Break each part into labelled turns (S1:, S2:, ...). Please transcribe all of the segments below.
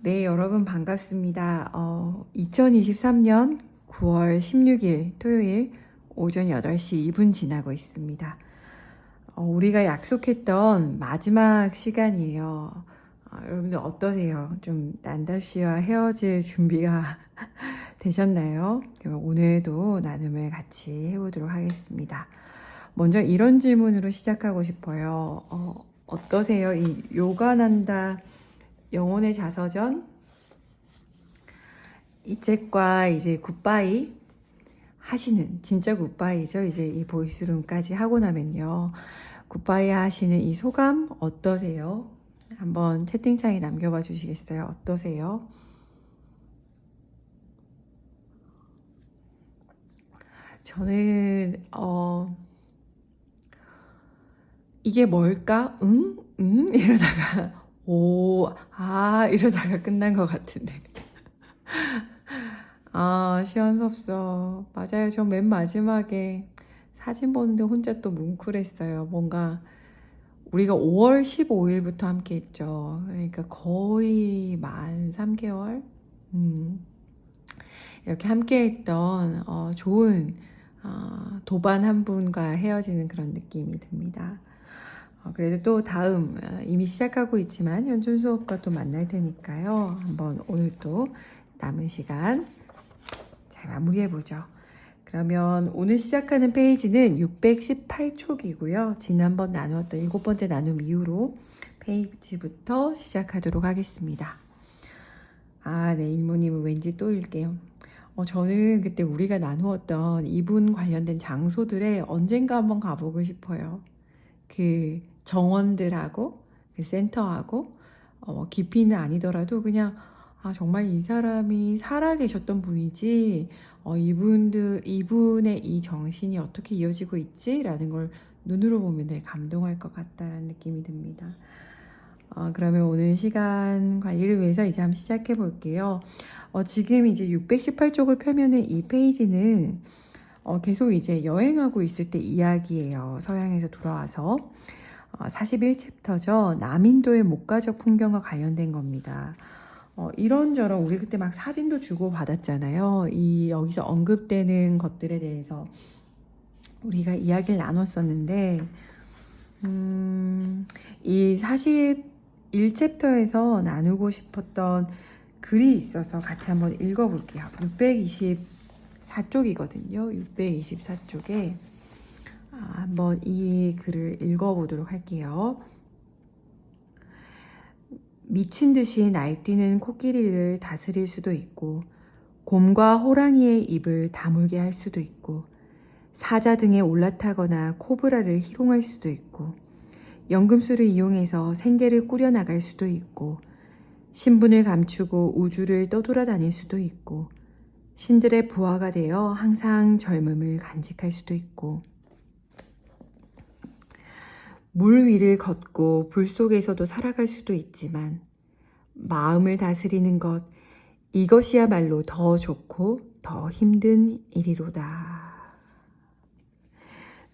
S1: 네, 여러분 반갑습니다. 어, 2023년 9월 16일 토요일 오전 8시 2분 지나고 있습니다. 어, 우리가 약속했던 마지막 시간이에요. 어, 여러분들 어떠세요? 좀 난달 씨와 헤어질 준비가 되셨나요? 그럼 오늘도 나눔을 같이 해보도록 하겠습니다. 먼저 이런 질문으로 시작하고 싶어요. 어, 어떠세요? 이 요가 난다 영혼의 자서전 이 책과 이제 굿바이 하시는 진짜 굿바이죠. 이제 이 보이스룸까지 하고 나면요. 굿바이 하시는 이 소감 어떠세요? 한번 채팅창에 남겨봐 주시겠어요? 어떠세요? 저는 어 이게 뭘까? 응? 응? 이러다가 오, 아, 이러다가 끝난 것 같은데. 아, 시원섭섭. 맞아요. 저맨 마지막에 사진 보는데 혼자 또 뭉클했어요. 뭔가 우리가 5월 15일부터 함께 했죠. 그러니까 거의 만 3개월? 음. 이렇게 함께 했던 어, 좋은 어, 도반 한 분과 헤어지는 그런 느낌이 듭니다. 어, 그래도 또 다음 어, 이미 시작하고 있지만 연준 수업과 또 만날 테니까요. 한번 오늘 또 남은 시간 잘 마무리해 보죠. 그러면 오늘 시작하는 페이지는 618쪽이고요. 지난번 나누었던 일곱 번째 나눔 이후로 페이지부터 시작하도록 하겠습니다. 아, 네, 일모님은 왠지 또 읽게요. 어, 저는 그때 우리가 나누었던 이분 관련된 장소들에 언젠가 한번 가보고 싶어요. 그 정원들하고 그 센터하고 어, 뭐 깊이는 아니더라도 그냥 아 정말 이 사람이 살아 계셨던 분이지 어, 이분들 이분의 이 정신이 어떻게 이어지고 있지라는 걸 눈으로 보면 되게 감동할 것 같다라는 느낌이 듭니다. 어, 그러면 오늘 시간 관리를 위해서 이제 한번 시작해 볼게요. 어, 지금 이제 618쪽을 펴면은 이 페이지는 어, 계속 이제 여행하고 있을 때 이야기예요. 서양에서 돌아와서. 어, 41챕터죠. 남인도의 목가적 풍경과 관련된 겁니다. 어, 이런저런 우리 그때 막 사진도 주고 받았잖아요. 이 여기서 언급되는 것들에 대해서 우리가 이야기를 나눴었는데 음, 이 41챕터에서 나누고 싶었던 글이 있어서 같이 한번 읽어볼게요. 624쪽이거든요. 624쪽에 아, 한번 이 글을 읽어보도록 할게요. 미친 듯이 날뛰는 코끼리를 다스릴 수도 있고, 곰과 호랑이의 입을 다물게 할 수도 있고, 사자 등에 올라타거나 코브라를 희롱할 수도 있고, 연금술을 이용해서 생계를 꾸려나갈 수도 있고, 신분을 감추고 우주를 떠돌아다닐 수도 있고, 신들의 부하가 되어 항상 젊음을 간직할 수도 있고, 물 위를 걷고 불 속에서도 살아갈 수도 있지만 마음을 다스리는 것 이것이야말로 더 좋고 더 힘든 일이로다.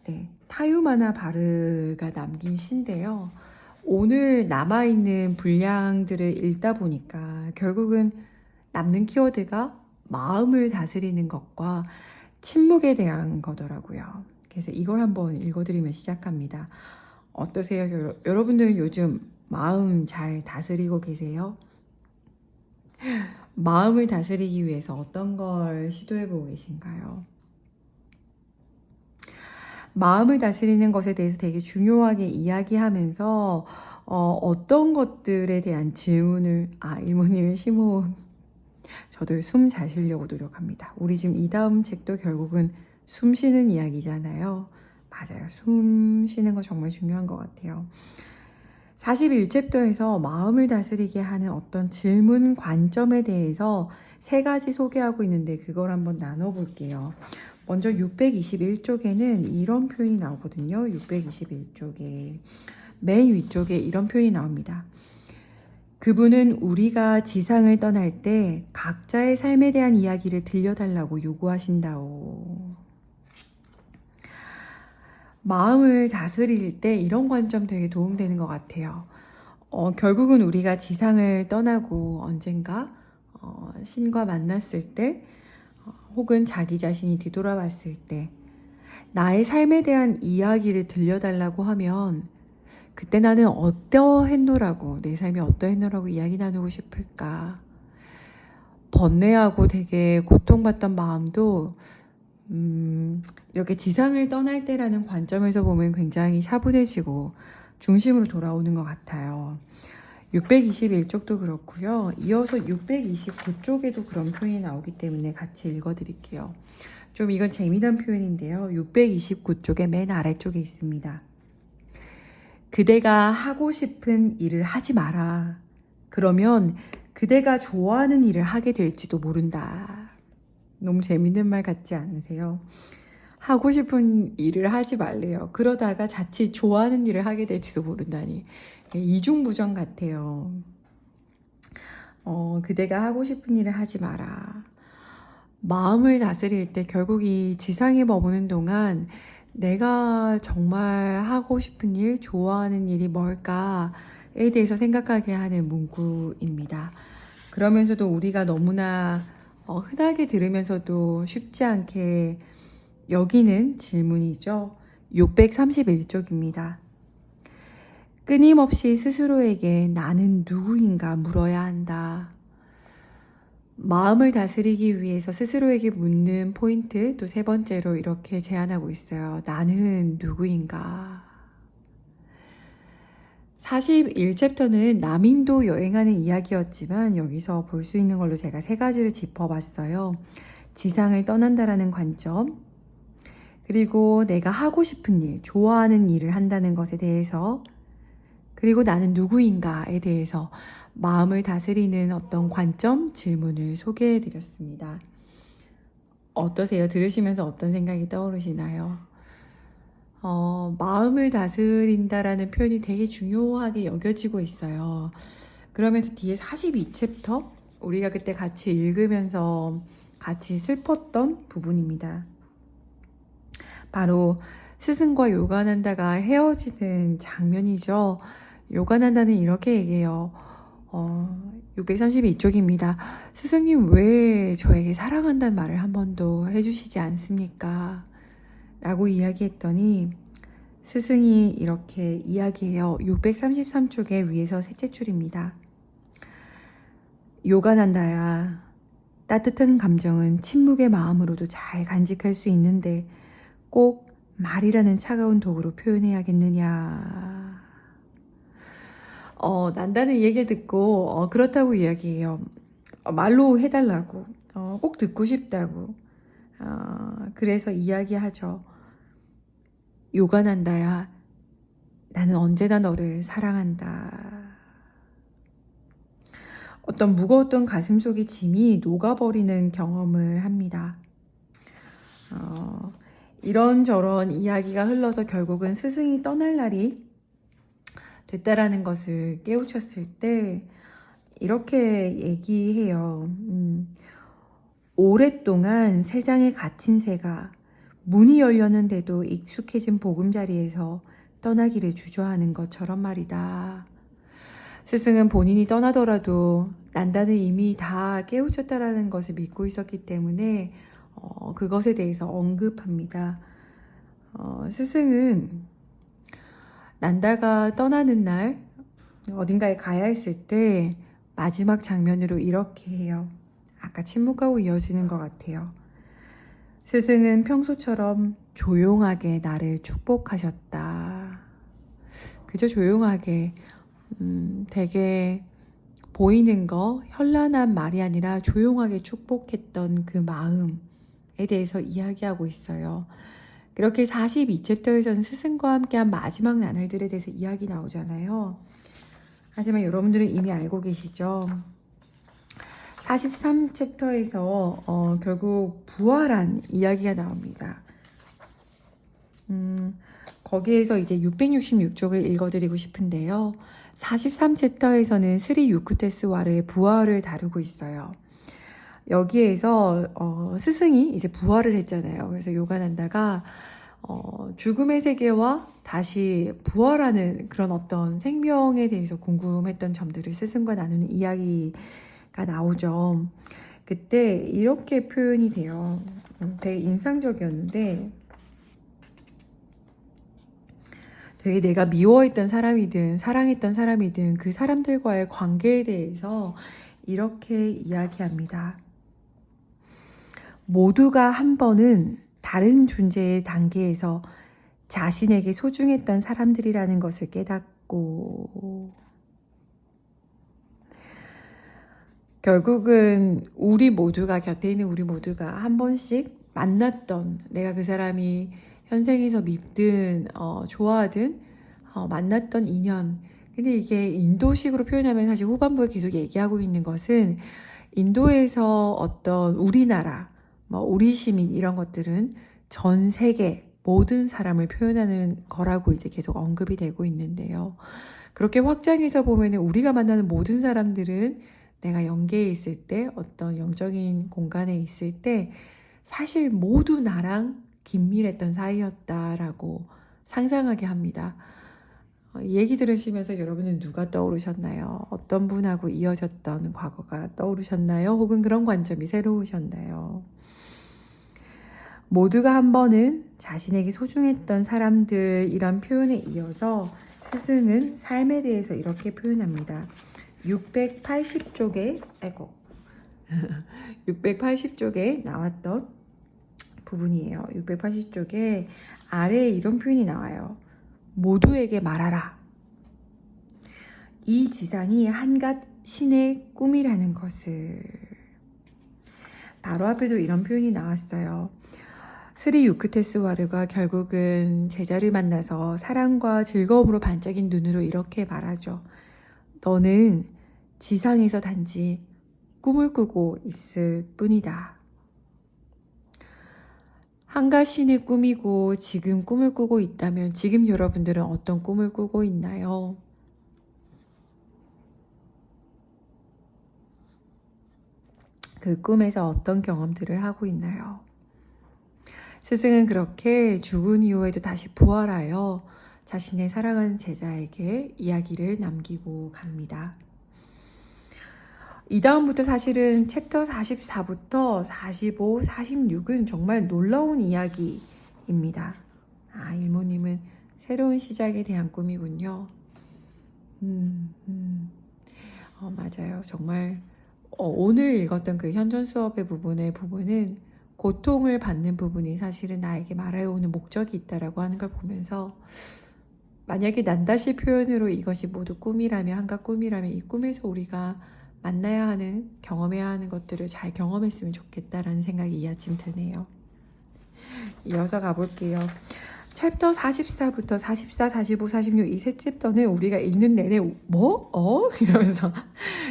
S1: 네, 타유마나 바르가 남긴 시인데요. 오늘 남아있는 분량들을 읽다 보니까 결국은 남는 키워드가 마음을 다스리는 것과 침묵에 대한 거더라고요. 그래서 이걸 한번 읽어드리면 시작합니다. 어떠세요? 여- 여러분들은 요즘 마음 잘 다스리고 계세요? 마음을 다스리기 위해서 어떤 걸 시도해보고 계신가요? 마음을 다스리는 것에 대해서 되게 중요하게 이야기하면서 어, 어떤 것들에 대한 질문을 아 이모님의 심호흡 저도 숨 잘 쉬려고 노력합니다. 우리 지금 이 다음 책도 결국은 숨 쉬는 이야기잖아요. 맞아요. 숨 쉬는 거 정말 중요한 것 같아요. 41챕터에서 마음을 다스리게 하는 어떤 질문 관점에 대해서 세 가지 소개하고 있는데 그걸 한번 나눠볼게요. 먼저 621쪽에는 이런 표현이 나오거든요. 621쪽에. 맨 위쪽에 이런 표현이 나옵니다. 그분은 우리가 지상을 떠날 때 각자의 삶에 대한 이야기를 들려달라고 요구하신다오. 마음을 다스릴 때 이런 관점 되게 도움되는 것 같아요. 어, 결국은 우리가 지상을 떠나고 언젠가 어, 신과 만났을 때 어, 혹은 자기 자신이 뒤돌아봤을 때 나의 삶에 대한 이야기를 들려달라고 하면 그때 나는 어떠했노라고 내 삶이 어떠했노라고 이야기 나누고 싶을까 번뇌하고 되게 고통받던 마음도 음, 이렇게 지상을 떠날 때라는 관점에서 보면 굉장히 차분해지고 중심으로 돌아오는 것 같아요. 621쪽도 그렇고요. 이어서 629쪽에도 그런 표현이 나오기 때문에 같이 읽어드릴게요. 좀 이건 재미난 표현인데요. 629쪽의 맨 아래쪽에 있습니다. 그대가 하고 싶은 일을 하지 마라. 그러면 그대가 좋아하는 일을 하게 될지도 모른다. 너무 재밌는 말 같지 않으세요? 하고 싶은 일을 하지 말래요. 그러다가 자칫 좋아하는 일을 하게 될지도 모른다니. 이중부정 같아요. 어, 그대가 하고 싶은 일을 하지 마라. 마음을 다스릴 때 결국 이 지상에 머무는 동안 내가 정말 하고 싶은 일, 좋아하는 일이 뭘까에 대해서 생각하게 하는 문구입니다. 그러면서도 우리가 너무나 어, 흔하게 들으면서도 쉽지 않게 여기는 질문이죠. 631쪽입니다. 끊임없이 스스로에게 나는 누구인가 물어야 한다. 마음을 다스리기 위해서 스스로에게 묻는 포인트 또 세 번째로 이렇게 제안하고 있어요. 나는 누구인가? 41챕터는 남인도 여행하는 이야기였지만 여기서 볼 수 있는 걸로 제가 세 가지를 짚어봤어요. 지상을 떠난다라는 관점, 그리고 내가 하고 싶은 일, 좋아하는 일을 한다는 것에 대해서, 그리고 나는 누구인가에 대해서 마음을 다스리는 어떤 관점, 질문을 소개해 드렸습니다. 어떠세요? 들으시면서 어떤 생각이 떠오르시나요? 어, 마음을 다스린다라는 표현이 되게 중요하게 여겨지고 있어요. 그러면서 뒤에 42챕터, 우리가 그때 같이 읽으면서 같이 슬펐던 부분입니다. 바로 스승과 요가난다가 헤어지는 장면이죠. 요가난다는 이렇게 얘기해요. 어, 632쪽입니다. 스승님 왜 저에게 사랑한다는 말을 한 번도 해주시지 않습니까? 라고 이야기했더니 스승이 이렇게 이야기해요. 633쪽에 위에서 셋째 줄입니다. 요가난다야. 따뜻한 감정은 침묵의 마음으로도 잘 간직할 수 있는데 꼭 말이라는 차가운 도구로 표현해야겠느냐. 어, 난다는 얘기를 듣고 어, 그렇다고 이야기해요. 어, 말로 해달라고. 어, 꼭 듣고 싶다고. 어, 그래서 이야기하죠. 요간한다야. 나는 언제나 너를 사랑한다. 어떤 무거웠던 가슴 속의 짐이 녹아버리는 경험을 합니다. 어, 이런저런 이야기가 흘러서 결국은 스승이 떠날 날이 됐다라는 것을 깨우쳤을 때 이렇게 얘기해요. 음, 오랫동안 세장에 갇힌 새가 문이 열렸는데도 익숙해진 보금자리에서 떠나기를 주저하는 것처럼 말이다. 스승은 본인이 떠나더라도 난다는 이미 다 깨우쳤다라는 것을 믿고 있었기 때문에 어, 그것에 대해서 언급합니다. 어, 스승은 난다가 떠나는 날 어딘가에 가야 했을 때 마지막 장면으로 이렇게 해요. 아까 침묵하고 이어지는 것 같아요. 스승은 평소처럼 조용하게 나를 축복하셨다. 그저 조용하게, 음, 되게 보이는 거, 현란한 말이 아니라 조용하게 축복했던 그 마음에 대해서 이야기하고 있어요. 그렇게 42챕터에서는 스승과 함께한 마지막 나날들에 대해서 이야기 나오잖아요. 하지만 여러분들은 이미 알고 계시죠? 43챕터에서 어, 결국 부활한 이야기가 나옵니다. 음, 거기에서 이제 666쪽을 읽어드리고 싶은데요. 43챕터에서는 스리 유쿠테스와르의 부활을 다루고 있어요. 여기에서 어, 스승이 이제 부활을 했잖아요. 그래서 요가난다가 어, 죽음의 세계와 다시 부활하는 그런 어떤 생명에 대해서 궁금했던 점들을 스승과 나누는 이야기가 나오죠. 그때 이렇게 표현이 돼요. 음, 되게 인상적이었는데, 되게 내가 미워했던 사람이든 사랑했던 사람이든 그 사람들과의 관계에 대해서 이렇게 이야기합니다. 모두가 한 번은 다른 존재의 단계에서 자신에게 소중했던 사람들이라는 것을 깨닫고 결국은 우리 모두가 곁에 있는 우리 모두가 한 번씩 만났던 내가 그 사람이 현생에서 밉든 어, 좋아하든 어, 만났던 인연. 근데 이게 인도식으로 표현하면 사실 후반부에 계속 얘기하고 있는 것은 인도에서 어떤 우리나라 뭐 우리 시민 이런 것들은 전 세계 모든 사람을 표현하는 거라고 이제 계속 언급이 되고 있는데요. 그렇게 확장해서 보면은 우리가 만나는 모든 사람들은 내가 영계에 있을 때 어떤 영적인 공간에 있을 때 사실 모두 나랑 긴밀했던 사이였다라고 상상하게 합니다. 어, 이 얘기 들으시면서 여러분은 누가 떠오르셨나요? 어떤 분하고 이어졌던 과거가 떠오르셨나요? 혹은 그런 관점이 새로우셨나요? 모두가 한 번은 자신에게 소중했던 사람들이란 표현에 이어서 스승은 삶에 대해서 이렇게 표현합니다. 680쪽에, 아이고, 680쪽에 나왔던 부분이에요. 680쪽에 아래에 이런 표현이 나와요. 모두에게 말하라. 이 지상이 한갓 신의 꿈이라는 것을. 바로 앞에도 이런 표현이 나왔어요. 스리 유크테스와르가 결국은 제자를 만나서 사랑과 즐거움으로 반짝인 눈으로 이렇게 말하죠. 너는 지상에서 단지 꿈을 꾸고 있을 뿐이다. 한가 신의 꿈이고 지금 꿈을 꾸고 있다면 지금 여러분들은 어떤 꿈을 꾸고 있나요? 그 꿈에서 어떤 경험들을 하고 있나요? 스승은 그렇게 죽은 이후에도 다시 부활하여 자신의 사랑하는 제자에게 이야기를 남기고 갑니다. 이 다음부터 사실은 챕터 44부터 45, 46은 정말 놀라운 이야기입니다. 아, 일모님은 새로운 시작에 대한 꿈이군요. 음, 음. 어, 맞아요. 정말 어, 오늘 읽었던 그 현존 수업의 부분의 부분은 고통을 받는 부분이 사실은 나에게 말해오는 목적이 있다라고 하는 걸 보면서 만약에 난다시 표현으로 이것이 모두 꿈이라면 한가 꿈이라면 이 꿈에서 우리가 만나야 하는 경험해야 하는 것들을 잘 경험했으면 좋겠다라는 생각이 이 아침 드네요. 이어서 가볼게요. 챕터 44부터 44, 45, 46 이 세 챕터는 우리가 읽는 내내 뭐? 어? 이러면서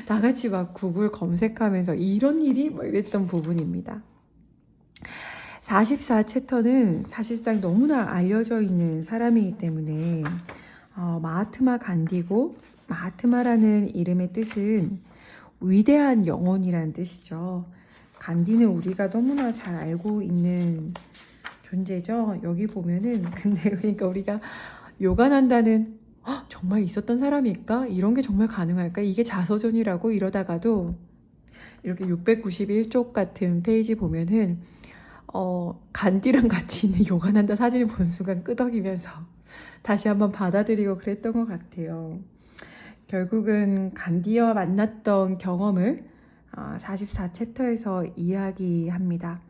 S1: 다 같이 막 구글 검색하면서 이런 일이 뭐 이랬던 부분입니다. 44챕터는 사실상 너무나 알려져 있는 사람이기 때문에 어, 마하트마 간디고 마하트마라는 이름의 뜻은 위대한 영혼이라는 뜻이죠. 간디는 우리가 너무나 잘 알고 있는 존재죠. 여기 보면은 근데 그러니까 우리가 요간한다는 헉, 정말 있었던 사람일까? 이런 게 정말 가능할까? 이게 자서전이라고 이러다가도 이렇게 691쪽 같은 페이지 보면은 어, 간디랑 같이 있는 요간한다 사진을 본 순간 끄덕이면서 다시 한번 받아들이고 그랬던 것 같아요. 결국은 간디와 만났던 경험을 44챕터에서 이야기합니다.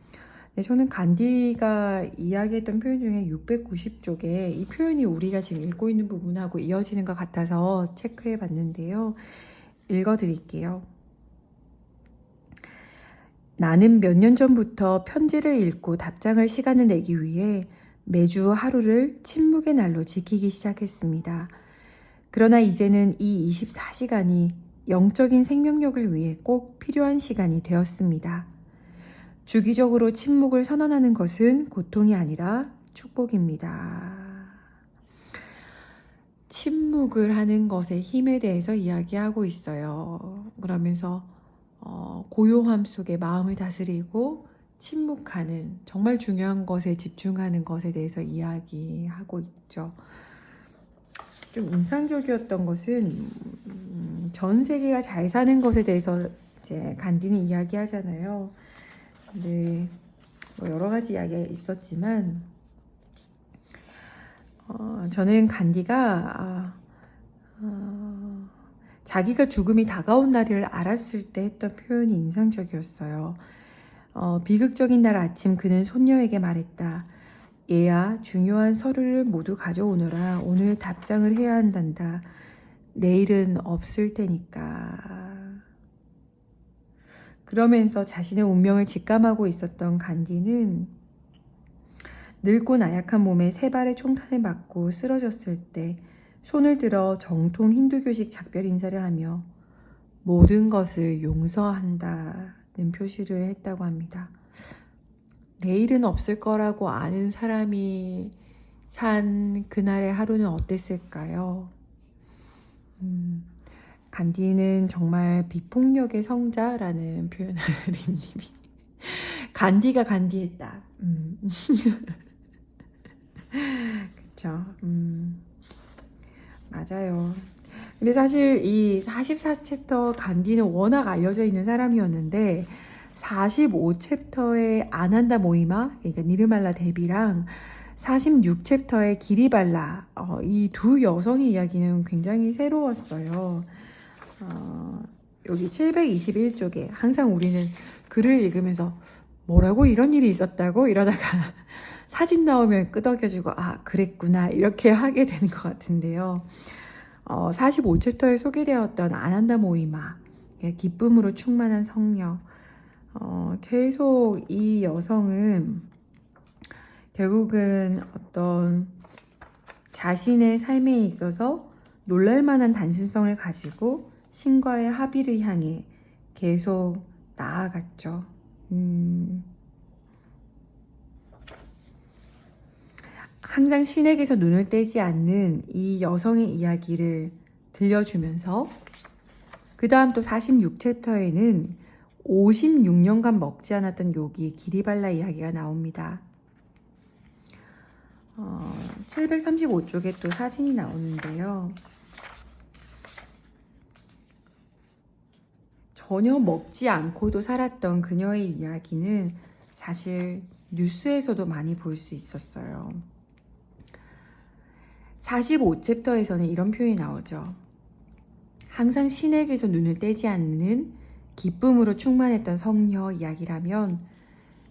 S1: 네, 저는 간디가 이야기했던 표현 중에 690쪽에 이 표현이 우리가 지금 읽고 있는 부분하고 이어지는 것 같아서 체크해 봤는데요. 읽어 드릴게요. 나는 몇 년 전부터 편지를 읽고 답장할 시간을 내기 위해 매주 하루를 침묵의 날로 지키기 시작했습니다. 그러나 이제는 이 24시간이 영적인 생명력을 위해 꼭 필요한 시간이 되었습니다. 주기적으로 침묵을 선언하는 것은 고통이 아니라 축복입니다. 침묵을 하는 것의 힘에 대해서 이야기하고 있어요. 그러면서 어, 고요함 속에 마음을 다스리고 침묵하는 정말 중요한 것에 집중하는 것에 대해서 이야기하고 있죠. 좀 인상적이었던 것은 음, 전 세계가 잘 사는 것에 대해서 이제 간디는 이야기하잖아요. 근데 뭐 여러 가지 이야기가 있었지만 어, 저는 간디가 아, 어, 자기가 죽음이 다가온 날을 알았을 때 했던 표현이 인상적이었어요. 어, 비극적인 날 아침 그는 손녀에게 말했다. 얘야, 중요한 서류를 모두 가져오너라. 오늘 답장을 해야 한단다. 내일은 없을 테니까. 그러면서 자신의 운명을 직감하고 있었던 간디는 늙고 나약한 몸에 세 발의 총탄을 맞고 쓰러졌을 때 손을 들어 정통 힌두교식 작별 인사를 하며 모든 것을 용서한다는 표시를 했다고 합니다. 내일은 없을 거라고 아는 사람이 산 그날의 하루는 어땠을까요? 음, 간디는 정말 비폭력의 성자라는 표현을 림님이 간디가 간디했다. 음. 그쵸. 음. 맞아요. 근데 사실 이 44챕터 간디는 워낙 알려져 있는 사람이었는데 45챕터의 안한다 모이마, 그러니까 니르말라 데비랑 46챕터의 기리발라 어, 이 두 여성의 이야기는 굉장히 새로웠어요. 어, 여기 721쪽에 항상 우리는 글을 읽으면서 뭐라고 이런 일이 있었다고 이러다가 사진 나오면 끄덕여주고 아 그랬구나 이렇게 하게 되는 것 같은데요. 어, 45챕터에 소개되었던 아난다 모이마 예, 기쁨으로 충만한 성녀 어, 계속 이 여성은 결국은 어떤 자신의 삶에 있어서 놀랄만한 단순성을 가지고 신과의 합의를 향해 계속 나아갔죠. 음, 항상 신에게서 눈을 떼지 않는 이 여성의 이야기를 들려주면서 그 다음 또 46챕터에는 56년간 먹지 않았던 요기 기리발라 이야기가 나옵니다. 어, 735쪽에 또 사진이 나오는데요. 전혀 먹지 않고도 살았던 그녀의 이야기는 사실 뉴스에서도 많이 볼 수 있었어요. 45챕터에서는 이런 표현이 나오죠. 항상 신에게서 눈을 떼지 않는 기쁨으로 충만했던 성녀 이야기라면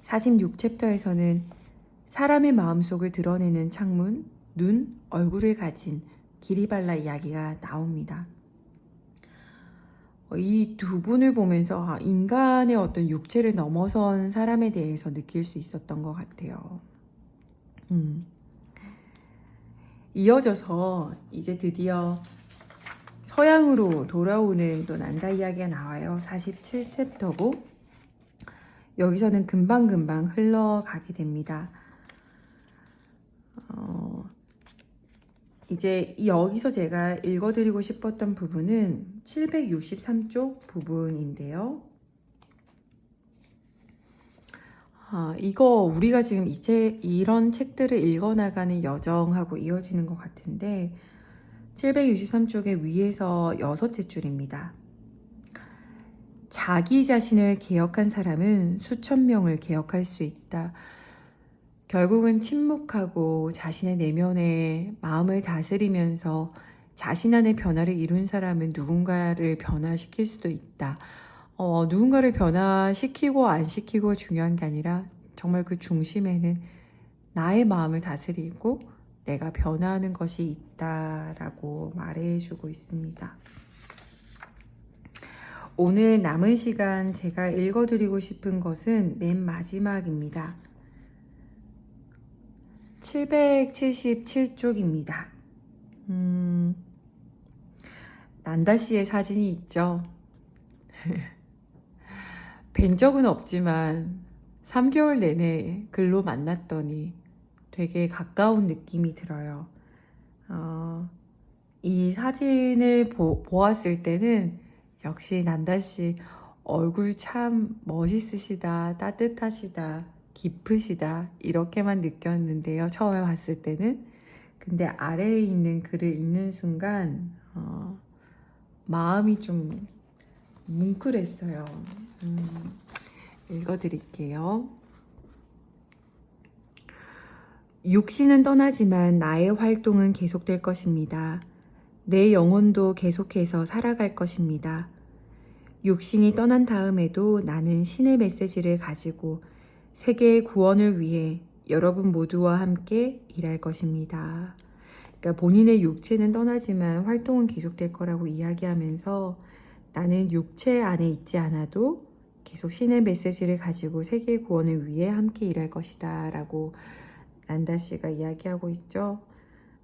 S1: 46챕터에서는 사람의 마음속을 드러내는 창문, 눈, 얼굴을 가진 기리발라 이야기가 나옵니다. 이 두 분을 보면서 아, 인간의 어떤 육체를 넘어선 사람에 대해서 느낄 수 있었던 것 같아요. 음. 이어져서 이제 드디어 서양으로 돌아오는 또 난다 이야기가 나와요. 47챕터고 여기서는 금방금방 흘러가게 됩니다. 어, 이제 여기서 제가 읽어드리고 싶었던 부분은 763쪽 부분인데요. 아, 이거 우리가 지금 이제 이런 책들을 읽어나가는 여정하고 이어지는 것 같은데 763쪽의 위에서 여섯째 줄입니다. 자기 자신을 개혁한 사람은 수천 명을 개혁할 수 있다. 결국은 침묵하고 자신의 내면의 마음을 다스리면서 자신 안의 변화를 이룬 사람은 누군가를 변화시킬 수도 있다. 어, 누군가를 변화시키고 안 시키고 중요한 게 아니라 정말 그 중심에는 나의 마음을 다스리고 내가 변화하는 것이 있다라고 말해주고 있습니다. 오늘 남은 시간 제가 읽어드리고 싶은 것은 맨 마지막입니다. 777쪽입니다. 음, 난다 씨의 사진이 있죠. 뵌 적은 없지만 3개월 내내 글로 만났더니 되게 가까운 느낌이 들어요. 어, 이 사진을 보, 보았을 때는 역시 난다 씨 얼굴 참 멋있으시다, 따뜻하시다, 깊으시다, 이렇게만 느꼈는데요. 처음에 봤을 때는. 근데 아래에 있는 글을 읽는 순간, 어, 마음이 좀 뭉클했어요. 음, 읽어드릴게요. 육신은 떠나지만 나의 활동은 계속될 것입니다. 내 영혼도 계속해서 살아갈 것입니다. 육신이 떠난 다음에도 나는 신의 메시지를 가지고 세계의 구원을 위해 여러분 모두와 함께 일할 것입니다. 그러니까 본인의 육체는 떠나지만 활동은 계속될 거라고 이야기하면서 나는 육체 안에 있지 않아도 계속 신의 메시지를 가지고 세계 구원을 위해 함께 일할 것이다 라고 난다 씨가 이야기하고 있죠.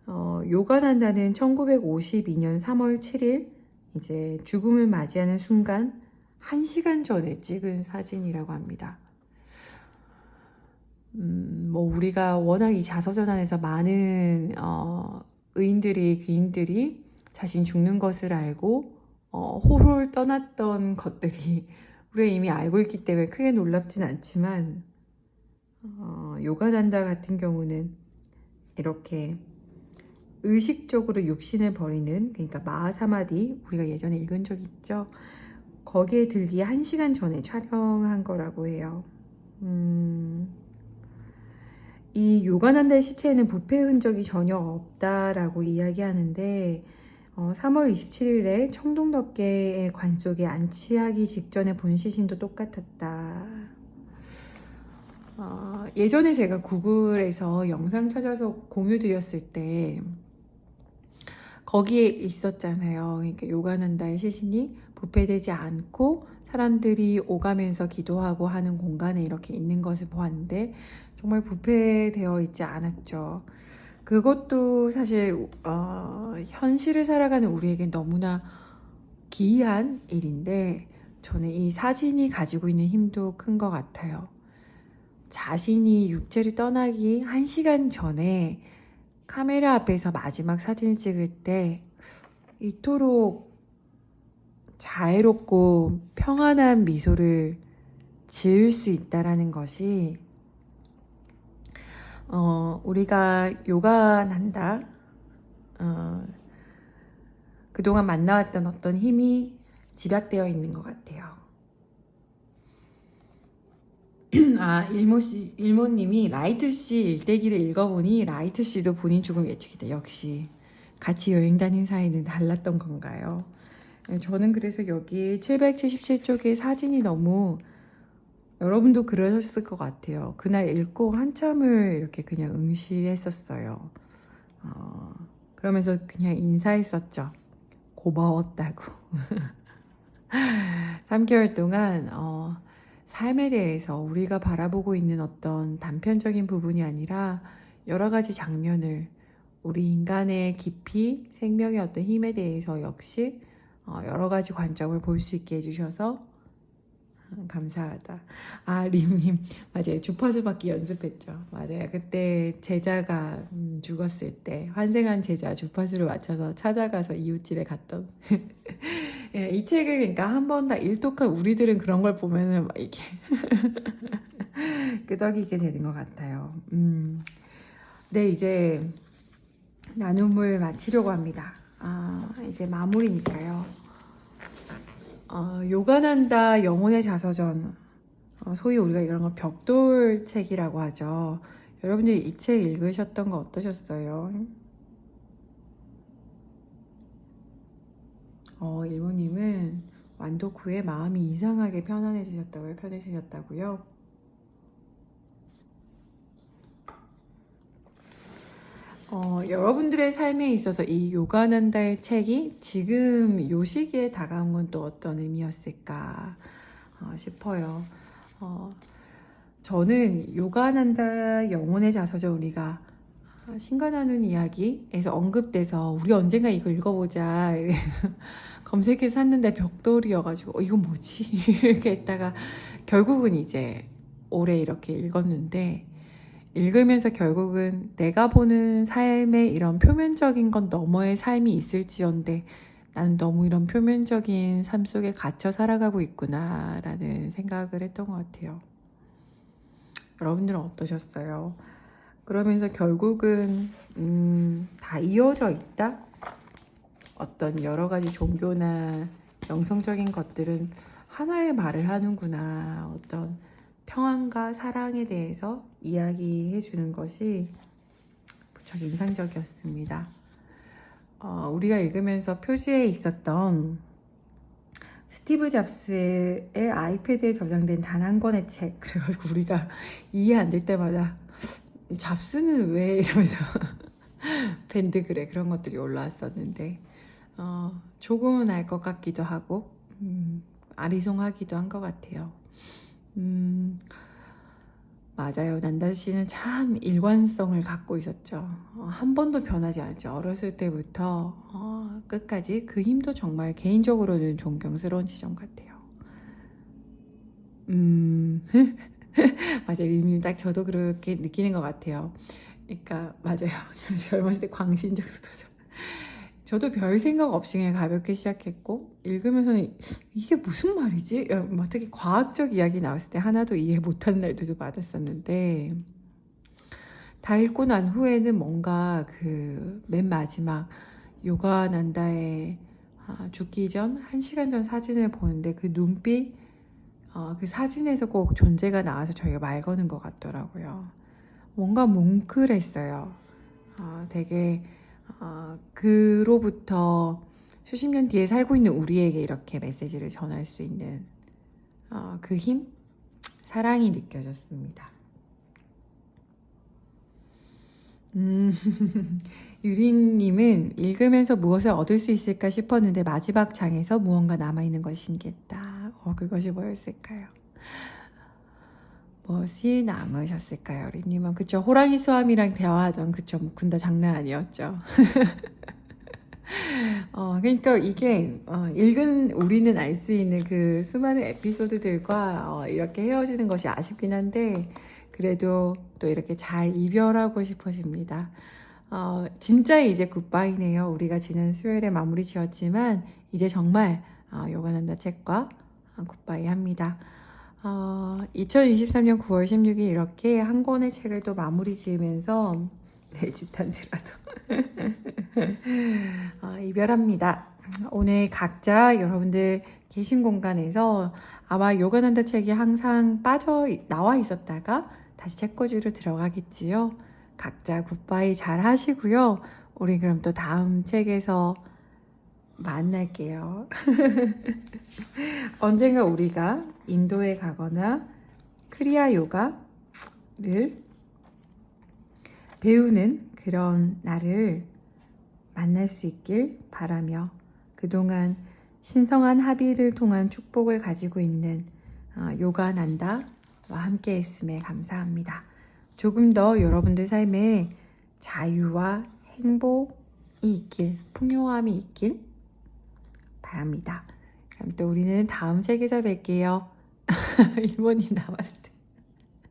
S1: 어, 요가난다는 1952년 3월 7일 이제 죽음을 맞이하는 순간 1시간 전에 찍은 사진이라고 합니다. 음, 뭐 우리가 워낙 이 자서전 안에서 많은 어, 의인들이 귀인들이 자신 죽는 것을 알고 어, 호를 떠났던 것들이 우리가 이미 알고 있기 때문에 크게 놀랍진 않지만 어, 요가난다 같은 경우는 이렇게 의식적으로 육신을 버리는 그러니까 마하사마디 우리가 예전에 읽은 적 있죠. 거기에 들기 한 시간 전에 촬영한 거라고 해요. 음, 이 요가난다의 시체에는 부패 흔적이 전혀 없다라고 이야기하는데 어, 3월 27일에 청동덕계의 관 속에 안치하기 직전에 본 시신도 똑같았다. 어, 예전에 제가 구글에서 영상 찾아서 공유 드렸을 때 거기에 있었잖아요. 그러니까 요가난다의 시신이 부패되지 않고 사람들이 오가면서 기도하고 하는 공간에 이렇게 있는 것을 보았는데 정말 부패되어 있지 않았죠. 그것도 사실 어, 현실을 살아가는 우리에게 너무나 기이한 일인데 저는 이 사진이 가지고 있는 힘도 큰 것 같아요. 자신이 육체를 떠나기 한 시간 전에 카메라 앞에서 마지막 사진을 찍을 때 이토록 자애롭고 평안한 미소를 지을 수 있다라는 것이 어, 우리가 요가 난다. 어, 그동안 만나왔던 어떤 힘이 집약되어 있는 것 같아요. 아, 일모 씨, 일모님이 라이트 씨 일대기를 읽어보니 라이트 씨도 본인 죽음 예측이다. 역시 같이 여행 다닌 사이는 달랐던 건가요? 네, 저는 그래서 여기 777쪽의 사진이 너무 여러분도 그러셨을 것 같아요. 그날 읽고 한참을 이렇게 그냥 응시했었어요. 어, 그러면서 그냥 인사했었죠. 고마웠다고. 3개월 동안 어, 삶에 대해서 우리가 바라보고 있는 어떤 단편적인 부분이 아니라 여러 가지 장면을 우리 인간의 깊이, 생명의 어떤 힘에 대해서 역시 어, 여러 가지 관점을 볼 수 있게 해주셔서 음, 감사하다. 아, 림님. 맞아요. 주파수 받기 연습했죠. 맞아요. 그때 제자가 음, 죽었을 때, 환생한 제자 주파수를 맞춰서 찾아가서 이웃집에 갔던. 예, 이 책을 그러니까 한 번 다 일독한 우리들은 그런 걸 보면은 막 이게 끄덕이게 되는 것 같아요. 음. 네, 이제 나눔을 마치려고 합니다. 아, 이제 마무리니까요. 어, 요가난다 영혼의 자서전 어, 소위 우리가 이런 걸 벽돌 책이라고 하죠. 여러분들이 이 책 읽으셨던 거 어떠셨어요? 어, 일모님은 완독 후에 마음이 이상하게 편안해지셨다고요? 편해지셨다고요? 어, 여러분들의 삶에 있어서 이 요가난다의 책이 지금 요 시기에 다가온 건 또 어떤 의미였을까 어, 싶어요. 어, 저는 요가난다 영혼의 자서전 우리가 신간하는 이야기에서 언급돼서 우리 언젠가 이거 읽어보자 검색해서 샀는데 벽돌이어가지고 어, 이건 뭐지 이렇게 했다가 결국은 이제 올해 이렇게 읽었는데 읽으면서 결국은 내가 보는 삶의 이런 표면적인 건 너머의 삶이 있을지언데 나는 너무 이런 표면적인 삶 속에 갇혀 살아가고 있구나라는 생각을 했던 것 같아요. 여러분들은 어떠셨어요? 그러면서 결국은 음, 다 이어져 있다. 어떤 여러 가지 종교나 영성적인 것들은 하나의 말을 하는구나. 어떤 평안과 사랑에 대해서 이야기해 주는 것이 무척 인상적이었습니다. 어, 우리가 읽으면서 표지에 있었던 스티브 잡스의 아이패드에 저장된 단 한 권의 책. 그래가지고 우리가 이해 안 될 때마다 잡스는 왜 이러면서 밴드 글에 그런 것들이 올라왔었는데 어, 조금은 알 것 같기도 하고 음, 아리송하기도 한 것 같아요. 음, 맞아요. 난다 씨는 참 일관성을 갖고 있었죠. 어, 한 번도 변하지 않았죠. 어렸을 때부터 어, 끝까지 그 힘도 정말 개인적으로는 존경스러운 지점 같아요. 음, 맞아요. 리님 딱 저도 그렇게 느끼는 것 같아요. 그러니까 맞아요. 젊었을 때 광신적 수도자. 저도 별 생각 없이 그냥 가볍게 시작했고 읽으면서는 이게 무슨 말이지? 막 특히 과학적 이야기 나왔을 때 하나도 이해 못하는 날들도 많았었는데 다 읽고 난 후에는 뭔가 그 맨 마지막 요가 난다의 아, 죽기 전한 시간 전 사진을 보는데 그 눈빛 어, 그 사진에서 꼭 존재가 나와서 저희가 말 거는 것 같더라고요. 뭔가 뭉클했어요. 어, 되게 어, 그로부터 수십 년 뒤에 살고 있는 우리에게 이렇게 메시지를 전할 수 있는 어, 그 힘, 사랑이 느껴졌습니다. 음, 유리님은 읽으면서 무엇을 얻을 수 있을까 싶었는데 마지막 장에서 무언가 남아있는 것이 신기했다. 어, 그것이 뭐였을까요? 무엇이 남으셨을까요, 리님은? 그쵸, 호랑이 수암이랑 대화하던 그쵸, 무쿤다 장난 아니었죠. 어, 그러니까 이게 어, 읽은 우리는 알 수 있는 그 수많은 에피소드들과 어, 이렇게 헤어지는 것이 아쉽긴 한데 그래도 또 이렇게 잘 이별하고 싶어집니다. 어, 진짜 이제 굿바이네요. 우리가 지난 수요일에 마무리 지었지만 이제 정말 어, 요가난다 책과 어, 굿바이 합니다. 어, 2023년 9월 16일 이렇게 한 권의 책을 또 마무리 지으면서 네, 지탄지라도 어, 이별합니다. 오늘 각자 여러분들 계신 공간에서 아마 요가난다 책이 항상 빠져 나와 있었다가 다시 책꽂이로 들어가겠지요. 각자 굿바이 잘 하시고요. 우리 그럼 또 다음 책에서 만날게요. 언젠가 우리가 인도에 가거나 크리아 요가를 배우는 그런 날을 만날 수 있길 바라며 그동안 신성한 합의를 통한 축복을 가지고 있는 어, 요가 난다와 함께 했음에 감사합니다. 조금 더 여러분들 삶에 자유와 행복이 있길, 풍요함이 있길 바랍니다. 그럼 또 우리는 다음 책에서 뵐게요. 일본이 남았을 때.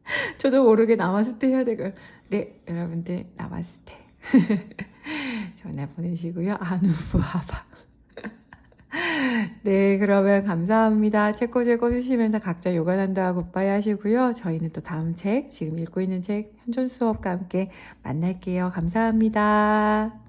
S1: 저도 모르게 남았을 때 해야 되고요. 네, 여러분들 남았을 때. 전화 보내시고요. 아누부하바. 네, 그러면 감사합니다. 책꽂이 꽂으시면서 각자 요가난다 굿바이 하시고요. 저희는 또 다음 책, 지금 읽고 있는 책 현존 수업과 함께 만날게요. 감사합니다.